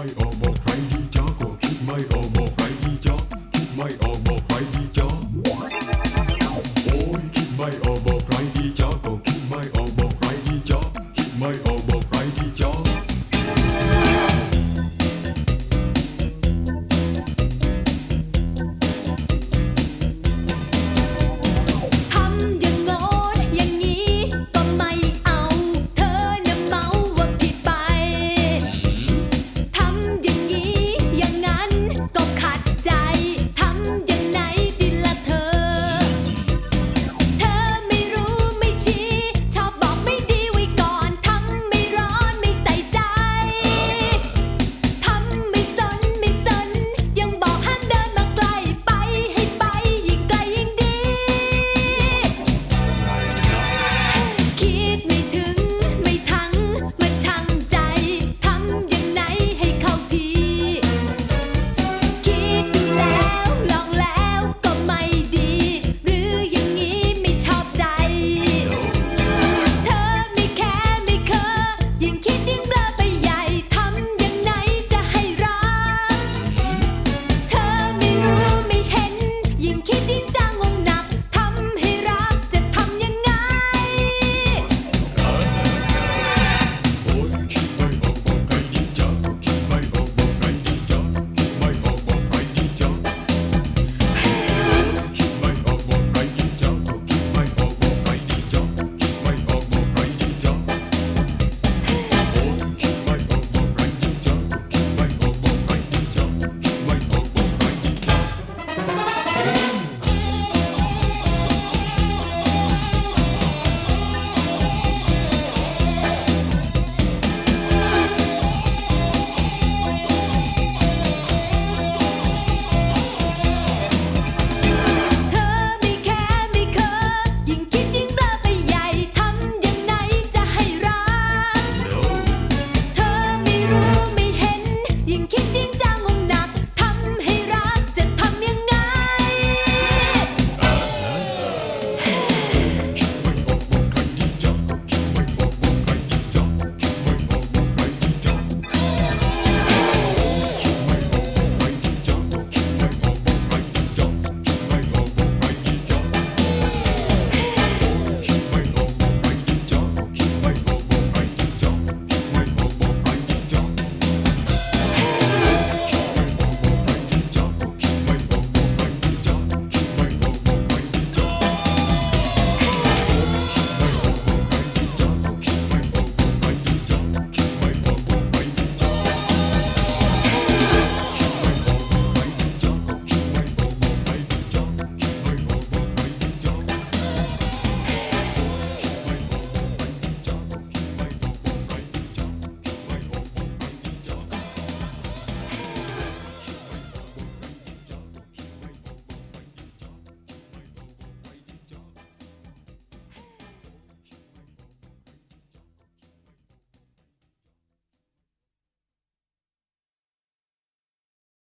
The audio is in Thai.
ไม่ออกบอกใครดีจ้าก็คิดไม่ออกบอกใครดีจ้าคิดไม่ออกบอก